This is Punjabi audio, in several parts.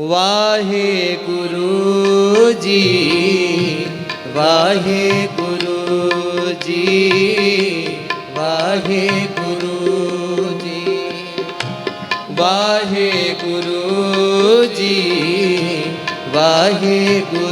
ਵਾਹਿਗੁਰੂ ਜੀ ਵਾਹਿਗੁਰੂ ਜੀ ਵਾਹਿਗੁਰੂ ਜੀ ਵਾਹਿਗੁਰੂ ਜੀ ਵਾਹਿਗੁਰੂ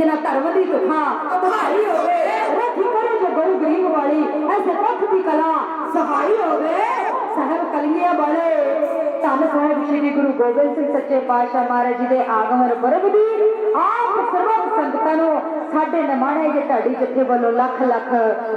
ਜਿਨ੍ਹਾਂ ਧਰਮ ਦੀ ਦੁੱਖਾਂ ਸਹਾਈ ਹੋਵੇ, ਰੱਖੀ ਕਰੇ ਜੋ ਗੁਰੂ ਗਰੀਬ ਵਾਲੀ ਐਸੇ ਪੱਖ ਦੀ ਕਲਾ ਸਹਾਈ ਹੋਵੇ, ਸਾਹਿਬ ਕਲਗੀਆਂ ਵਾਲੇ। ਧੰਨ ਸਾਹਿਬ ਸ੍ਰੀ ਗੁਰੂ ਗੋਬਿੰਦ ਸਿੰਘ ਸੱਚੇ ਪਾਤਸ਼ਾਹ ਮਹਾਰਾਜ ਜੀ ਦੇ ਆਗਮਨ ਪੁਰਬ ਦੀ ਆਪ ਸਰਬਤ ਸੰਗਤਾਂ ਨੂੰ ਸਾਡੇ ਨਿਮਾਣੇ ਜੇ ਢਾਡੀ ਜੱਥੇ ਵੱਲੋਂ ਲੱਖ ਲੱਖ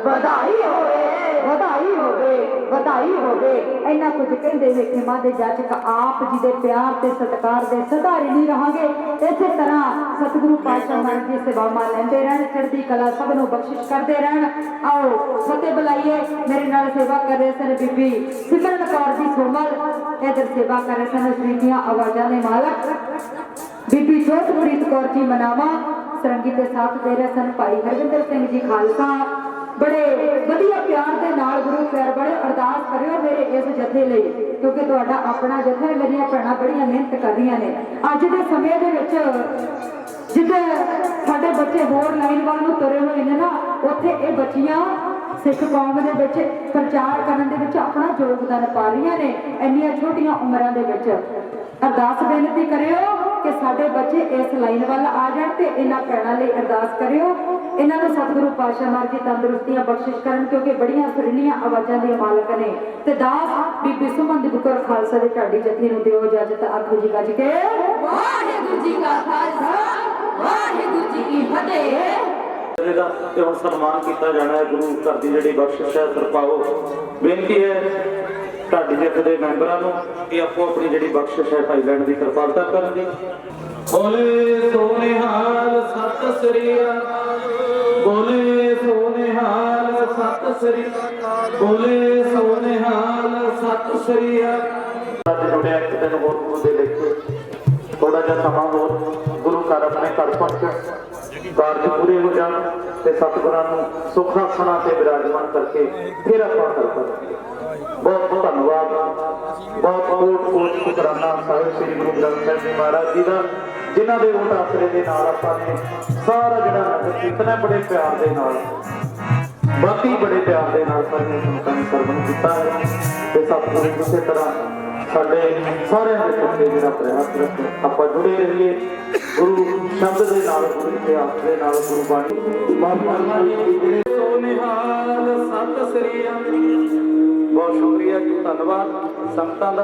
ਵਧਾਈ ਹੋਵੇ। ਵਧਾਈ ਹੋਵੇ ਵਧਾਈ ਹੋਵੇ। ਇੰਨਾ ਕੁਝ ਕਹਿੰਦੇ ਵੇਖੇ ਮਾਂ ਦੇ ਜਾਚਕ ਆਪ ਜੀ ਦੇ ਪਿਆਰ ਤੇ ਸਤਿਕਾਰ ਦੇ ਸਦਾ ਨਹੀਂ ਰਹਾਂਗੇ। ਇਸੇ ਤਰ੍ਹਾਂ ਸਤਿਗੁਰੂ ਪਾਤਸ਼ਾਹ ਮਹਾਰਾਜ ਜੀ ਸੇਵਾਵਾਂ ਲੈਂਦੇ ਰਹਿਣ, ਚੜ੍ਹਦੀ ਕਲਾ ਸਭ ਨੂੰ ਬਖਸ਼ਿਸ਼ ਕਰਦੇ ਰਹਿਣ। ਆਓ, ਫਤਿਹ ਬੁਲਾਈਏ। ਮੇਰੇ ਨਾਲ ਸੇਵਾ ਕਰ ਰਹੇ ਸਨ ਬੀਬੀ ਸਿਮਰਨ ਕੌਰ ਜੀ ਸੋਮਲ ਇਧਰ ਸੇਵਾ ਕਰ ਰਹੇ ਸਨ ਸ੍ਰੀਆਂ ਆਵਾਜ਼ਾਂ ਦੇ ਮਾਲਕ। ਬੀਬੀ ਜੋਤਪ੍ਰੀਤ ਕੌਰ ਜੀ ਮਨਾਵਾ। ਸਰੰਗੀ ਦੇ ਸਾਥ ਦੇ ਰਹੇ ਸਨ ਭਾਈ ਹਰਵਿੰਦਰ ਸਿੰਘ ਜੀ ਖਾਲਸਾ। ਬੜੇ ਵਧੀਆ ਪਿਆਰ ਦੇ ਨਾਲ ਗੁਰੂ ਪਿਆਰ ਬੜੇ ਅਰਦਾਸ ਕਰਿਓ ਮੇਰੇ ਇਸ ਜਥੇ ਲਈ, ਕਿਉਂਕਿ ਤੁਹਾਡਾ ਆਪਣਾ ਜਥਾ ਹੈ ਮੇਰੀਆਂ ਭੈਣਾਂ ਬੜੀਆਂ ਮਿਹਨਤ ਕਰਦੀਆਂ ਨੇ। ਅੱਜ ਦੇ ਸਮੇਂ ਦੇ ਵਿੱਚ ਜਿੱਥੇ ਸਾਡੇ ਬੱਚੇ ਹੋਰ ਲਾਈਨ ਵੱਲ ਨੂੰ ਤੁਰੇ ਹੋਏ ਨੇ ਨਾ, ਉੱਥੇ ਇਹ ਬੱਚੀਆਂ ਸਿੱਖ ਕੌਮ ਦੇ ਵਿੱਚ ਪ੍ਰਚਾਰ ਕਰਨ ਦੇ ਵਿੱਚ ਆਪਣਾ ਯੋਗਦਾਨ ਪਾ ਰਹੀਆਂ ਨੇ ਇੰਨੀਆਂ ਛੋਟੀਆਂ ਉਮਰਾਂ ਦੇ ਵਿੱਚ। ਅਰਦਾਸ ਬੇਨਤੀ ਕਰਿਓ ਕਿ ਸਾਡੇ ਬੱਚੇ ਇਸ ਲਾਈਨ ਵੱਲ ਆ ਜਾਣ ਤੇ ਇਹਨਾਂ ਭੈਣਾਂ ਲਈ ਅਰਦਾਸ ਕਰਿਓ ਇਹਨਾਂ ਨੂੰ ਸਤਿਗੁਰੂ ਪਾਤਸ਼ਾਹ ਮਾਰ ਜੀ ਤੰਦਰੁਸਤੀਆਂ ਬਖਸ਼ਿਸ਼ ਕਰਨ ਕਿਉਂਕਿ ਬੜੀਆਂ ਸੁਰੀਲੀਆਂ ਆਵਾਜ਼ਾਂ ਦੀਆਂ ਮਾਲਕ ਨੇ। ਤੇ ਦਾਸ ਬੀਬੀ ਸੁਮਨ ਦੀ ਬੁਕਰ ਖਾਲਸਾ ਦੇ ਢਾਡੀ ਜਥੇ ਨੂੰ ਦਿਓ ਇਜਾਜ਼ਤ ਆਖੋ ਜੀ ਗੱਜ ਕੇ। ਵਾਹਿਗੁਰੂ ਜੀ ਕਾ ਖਾਲਸਾ ਵਾਹਿਗੁਰੂ ਜੀ ਕੀ ਫਤਿਹ। ਇਹਦਾ ਤੇ ਹੁਣ ਸਨਮਾਨ ਕੀਤਾ ਜਾਣਾ ਹੈ ਗੁਰੂ ਘਰ ਦੀ ਜਿਹੜੀ ਬਖਸ਼ਿਸ਼ ਹੈ ਤਰਪਾਓ ਬੇਨਤੀ ਹੈ ਢਾਡੀ ਜੱਥ ਦੇ ਮੈਂਬਰਾਂ ਨੂੰ ਕਿ ਆਪੋ ਆਪਣੀ ਜਿਹੜੀ ਬਖਸ਼ਿਸ਼ ਹੈ ਭਾਈ ਲੈਣ ਦੀ ਕਿਰਪਾਲਤਾ ਕਰਨ ਦੀ ਬੋਲੇ ਸੋਨਿਹਾਲ ਸਤਿ ਸ੍ਰੀ ਅਕਾਲ। ਬੋਲੇ ਸੋਨਿਹਾਲ ਸਤਿ ਸ੍ਰੀ ਅਕਾਲ। ਬੋਲੇ ਸੋਨਿਹਾਲ ਸਤਿ ਸ੍ਰੀ ਅਕਾਲ। ਅੱਜ ਜੁੜਿਆ ਇੱਕ ਦਿਨ ਹੋਰ ਗੁਰੂ ਦੇ ਲੇਖੇ ਥੋੜਾ ਜਿਹਾ ਸਮਾਂ ਹੋਰ। ਗੁਰੂ ਘਰ ਆਪਣੇ ਘਰ ਪਹੁੰਚਣ ਕਾਰਜ ਪੂਰੇ ਹੋ ਜਾਣ ਤੇ ਸਤਿਗੁਰਾਂ ਨੂੰ ਸੁੱਖ ਆਸਣਾ ਤੇ ਬਿਰਾਜਮਾਨ ਕਰਕੇ ਫਿਰ ਆਪਾਂ ਕਰ ਪਾਵਾਂਗੇ ਬਹੁਤ ਬਹੁਤ ਧੰਨਵਾਦ। ਬਹੁਤ ਬਹੁਤ ਕੋਟ ਸ਼ੁਕਰਾਨਾ ਸਾਹਿਬ ਸ੍ਰੀ ਗੁਰੂ ਗ੍ਰੰਥ ਸਾਹਿਬ ਜੀ ਮਹਾਰਾਜ ਜੀ ਦਾ, ਜਿਨ੍ਹਾਂ ਦੇ ਓਟ ਆਸਰੇ ਦੇ ਨਾਲ ਆਪਾਂ ਨੇ ਸਾਰਾ ਜਿਹੜਾ ਨਗਰ ਕੀਰਤਨ ਹੈ ਬੜੇ ਪਿਆਰ ਦੇ ਨਾਲ, ਬਾਕੀ ਬੜੇ ਪਿਆਰ ਦੇ ਨਾਲ ਸਾਰੀਆਂ ਸੰਗਤਾਂ ਨੇ ਸਰਵਣ ਕੀਤਾ ਹੈ। ਤੇ ਸਤਿਗੁਰੂ ਇਸੇ ਤਰ੍ਹਾਂ ਸਾਡੇ ਸਾਰਿਆਂ ਦੇ ਉੱਤੇ ਜਿਹੜਾ ਪ੍ਰਯਾਸ ਰੱਖ, ਆਪਾਂ ਜੁੜੇ ਰਹੀਏ। ਗੁਰੂ ਸ਼ਬਦ ਦੇ ਨਾਲ, ਗੁਰੂ ਇਤਿਹਾਸ ਦੇ ਨਾਲ, ਗੁਰੂ ਬਾਣੀ ਮਾਪੀ ਸੋ ਨਿਹਾਲ ਸਤਿ ਸ੍ਰੀ ਅਕਾਲ। ਬਹੁਤ ਸ਼ੁਕਰੀਆ ਜੀ ਧੰਨਵਾਦ ਸੰਗਤਾਂ ਦਾ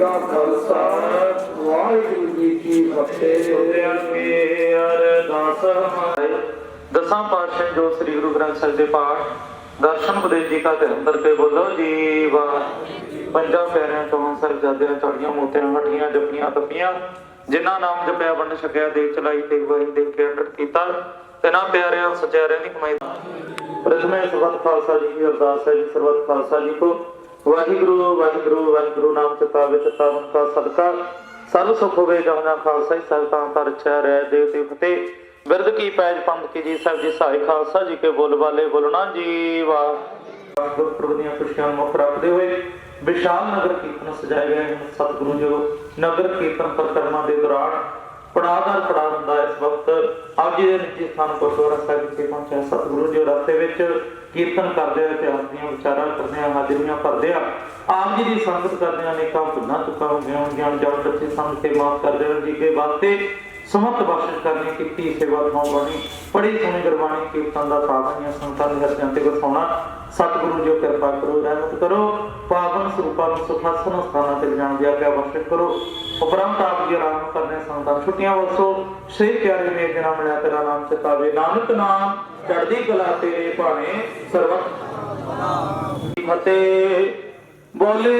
ਕਾ ਖਾਲਸਾ, ਵਾਹਿਗੁਰੂ ਜੀ ਕੀ ਫਤਿਹ। ਸੋਧਿਆਂ ਕੇ ਅਰਦਾਸ ਹਮਾਰੇ ਦਸਾਂ ਪਾਤਸ਼ਾਹ ਜੋ ਸ੍ਰੀ ਗੁਰੂ ਗ੍ਰੰਥ ਸਾਹਿਬ ਦੇ ਪਾਠ, ਦਰਸ਼ਨ ਉਪਦੇਸ਼ ਜੀ ਕਾ ਧਰਮ ਕਰਕੇ ਬੋਲੋ ਜੀ ਵਾਹ ਪੰਜਾਂ ਪਿਆਰਿਆਂ ਤੋਂ ਸਰਜਾਦਿਆਂ ਚੜੀਆਂ ਮੋਤਿਆਂ ਹੱਟੀਆਂ ਜਪੀਆਂ ਤਪੀਆਂ। ਜਿਨ੍ਹਾਂ ਨਾਮ ਜਪਿਆ ਵੰਡ ਛਕਿਆ ਦੇ ਚਲਾਈ ਤੇ ਵਾਹੀ ਦੇਖ ਕੇ ਅੰਡਰ ਕੀਤਾ। ਤੇ ਨਾ ਪਿਆਰਿਆਂ, ਸਚਿਆਰਿਆਂ ਦੀ ਕਮਾਈ ਪ੍ਰਥਮੇ ਸਰਬੱਤ ਖਾਲਸਾ ਜੀ ਦੀ ਅਰਦਾਸ ਹੈ ਜੀ, ਸਰਬੱਤ ਖਾਲਸਾ ਜੀ ਕੋ। ਵਾਹਿਗੁਰੂ ਵਾਹਿਗੁਰੂ ਵਾਹਿਗੁਰੂ, ਨਾਮ ਚਿਤਾ ਵਿੱਚ ਤਾਵਨ ਸਦਕਾ। ਸਰਬ ਸੁਖ ਹੋਵੇ ਜਹਨਾ ਖਾਲਸਾ ਹੀ ਸਰਤਾਂ ਤਰ ਚੈ ਰਹਿ ਦੇਵ ਤੇ ਫਤਿਹ। ਬਿਰਦ ਕੀ ਪੈਜ ਪੰਥ ਕੀ ਜੀ ਸਾਹਿਬ ਜੀ ਸਹਾਇ ਖਾਲਸਾ ਜੀ ਕੇ ਬੋਲ ਵਾਲੇ ਬੋਲਣਾ ਜੀ, ਵਾਹ। ਗੁਰਪੁਰਬ ਦੀਆਂ ਖੁਸ਼ੀਆਂ ਨੂੰ ਮੁੱਖ ਰੱਖਦੇ ਹੋਏ ਵਿਸ਼ਾਲ ਨਗਰ ਕੀਰਤਨ ਸਜਾਏ ਗਏ ਹਨ। ਸਤਿਗੁਰੂ ਜੀ ਨਗਰ ਕੀਰਤਨ ਪ੍ਰਕਰਮਾਂ ਦੇ ਦੌਰਾਨ ਪੜਾਅ ਪੜਾ ਹੁੰਦਾ ਅੱਜ ਨਿੱਜੀ ਸਥਾਨ ਗੁਰਦੁਆਰਾ ਸਾਹਿਬ ਵਿਖੇ ਪਹੁੰਚਿਆ। ਸਤਿਗੁਰੂ ਜੀ, ਰਸਤੇ ਵਿੱਚ ਕੀਰਤਨ ਕਰਦੇ ਹੋਏ ਇਤਿਹਾਸ ਦੀਆਂ ਵਿਚਾਰਾਂ ਕਰਦੇ ਆ ਹਾਜ਼ਰੀਆਂ ਭਰਦੇ ਆ ਆਪ ਜੀ ਦੀ ਸੰਗਤ ਕਰਦੇ ਆ ਅਨੇਕਾਂ ਭੁੱਲਾਂ ਚੁੱਕਾ ਹੋ ਗਿਆ ਗਿਆਨ ਜਬ ਬੱਚੇ ਸੰਗ ਕੇ ਮਾਫ ਕਰ ਦੇਣ ਜੀ ਕੇ ਵਾਸਤੇ ਸਮਤ ਬਖਸ਼ਿਸ਼ ਕਰਨੀ, ਕੀਤੀ, ਸੇਵਾ ਤੋਂ ਬਣੀ ਬੜੀ ਸੋਹਣੀ ਗੁਰਬਾਣੀ, ਕੀਰਤਨ ਦਾ ਸਾਧਨੀਆਂ ਸੰਤਾਂ ਦੇ ਹੱਥਾਂ ਤੇ ਵਸਾਉਣਾ ਸਤਿਗੁਰੂ ਜੀ ਕਿਰਪਾ ਕਰੋ, ਰਹਿਮਤ ਕਰੋ, ਪਾਵਨ ਸਰੂਪਾਂ ਨੂੰ ਸੁਖਾਸਨ ਸਥਾਨਾਂ ਤੇ ਜਾਣ ਦੀ ਆਗਿਆ ਬਖਸ਼ਿਸ਼ ਕਰੋ, ਉਪਰੰਤ ਆਪ ਜੀ ਆਰਾਮ ਕਰਨੇ ਸੰਤਾਂ ਛੁੱਟੀਆਂ ਵਸੋ ਸੇ ਪਿਆਰੇ ਨੇ ਜਨਾ ਮਿਲਿਆ ਤੇਰਾ ਨਾਮ ਚਿਤਾਵੇ ਨਾਨਕ ਨਾਮ, ਚੜ੍ਹਦੀ ਕਲਾ ਤੇਰੇ ਭਾਣੇ, ਸਰਬਤ ਫਤਿਹ। ਬੋਲੇ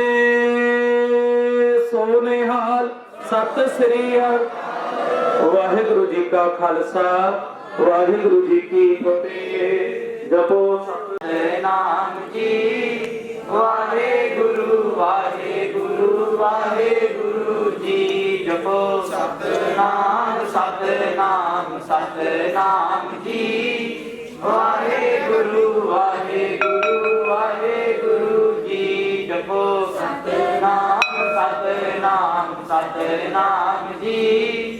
ਸੋਨੇ ਸਤਿ ਸ੍ਰੀ ਅਕਾਲ। ਵਾਹਿਗੁਰੂ ਜੀ ਕਾ ਖਾਲਸਾ, ਵਾਹਿਗੁਰੂ ਜੀ ਕੀ ਫਤਿਹ। ਜਪੋ ਨਾਮ ਜੀ, ਵਾਹਿਗੁਰੂ ਵਾਹਿਗੁਰੂ ਵਾਹਿਗੁਰੂ ਜੀ। ਜਪੋ ਸਤਨਾਮ ਸਤਨਾਮ ਸਤਨਾਮ ਜੀ। ਵਾਹਿਗੁਰੂ ਵਾਹਿਗੁਰੂ ਵਾਹਿਗੁਰੂ ਜੀ। ਜਪੋ ਸਤਨਾਮ ਸਤਨਾਮ ਸਤਨਾਮ ਜੀ।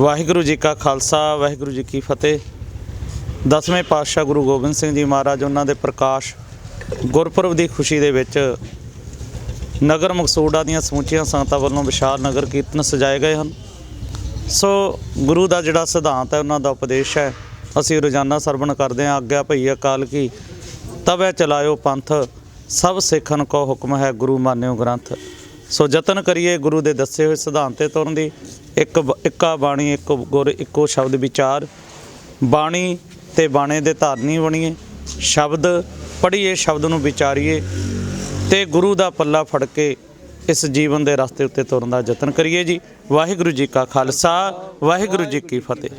ਵਾਹਿਗੁਰੂ ਜੀ ਕਾ ਖਾਲਸਾ, ਵਾਹਿਗੁਰੂ ਜੀ ਕੀ ਫਤਿਹ। ਦਸਵੇਂ ਪਾਤਸ਼ਾਹ ਗੁਰੂ ਗੋਬਿੰਦ ਸਿੰਘ ਜੀ ਮਹਾਰਾਜ, ਉਹਨਾਂ ਦੇ ਪ੍ਰਕਾਸ਼ ਗੁਰਪੁਰਬ ਦੀ ਖੁਸ਼ੀ ਦੇ ਵਿੱਚ ਨਗਰ ਮਕਸੂੜਾ ਦੀਆਂ ਸਮੁੱਚੀਆਂ ਸੰਗਤਾਂ ਵੱਲੋਂ ਵਿਸ਼ਾਲ ਨਗਰ ਕੀਰਤਨ ਸਜਾਏ ਗਏ ਹਨ। ਸੋ ਗੁਰੂ ਦਾ ਜਿਹੜਾ ਸਿਧਾਂਤ ਹੈ, ਉਹਨਾਂ ਦਾ ਉਪਦੇਸ਼ ਹੈ, ਅਸੀਂ ਰੋਜ਼ਾਨਾ ਸਰਵਣ ਕਰਦੇ ਹਾਂ। ਆਗਿਆ ਭਈ ਅਕਾਲ ਕੀ, ਤਵੈ ਚਲਾਇਓ ਪੰਥ ਸਭ ਸਿੱਖਨ ਕੋ ਹੁਕਮ ਹੈ ਗੁਰੂ ਮਾਨਿਓ ਗ੍ਰੰਥ। ਸੋ ਯਤਨ ਕਰੀਏ ਗੁਰੂ ਦੇ ਦੱਸੇ ਹੋਏ ਸਿਧਾਂਤ ਤੇ ਤੁਰਨ ਦੀ। ਇੱਕ ਬ- ਇੱਕਾ ਬਾਣੀ, ਇੱਕ ਗੁਰ, ਇੱਕੋ ਸ਼ਬਦ ਵਿਚਾਰ। ਬਾਣੀ ਤੇ ਬਾਣੇ ਦੇ ਧਾਰਨੀ ਬਣੀਏ। ਸ਼ਬਦ ਪੜ੍ਹੀਏ, ਸ਼ਬਦ ਨੂੰ ਵਿਚਾਰੀਏ ਤੇ ਗੁਰੂ ਦਾ ਪੱਲਾ ਫੜ ਕੇ ਇਸ ਜੀਵਨ ਦੇ ਰਸਤੇ ਉੱਤੇ ਤੁਰਨ ਦਾ ਯਤਨ ਕਰੀਏ ਜੀ। ਵਾਹਿਗੁਰੂ ਜੀ ਕਾ ਖਾਲਸਾ, ਵਾਹਿਗੁਰੂ ਜੀ ਕੀ ਫਤਿਹ।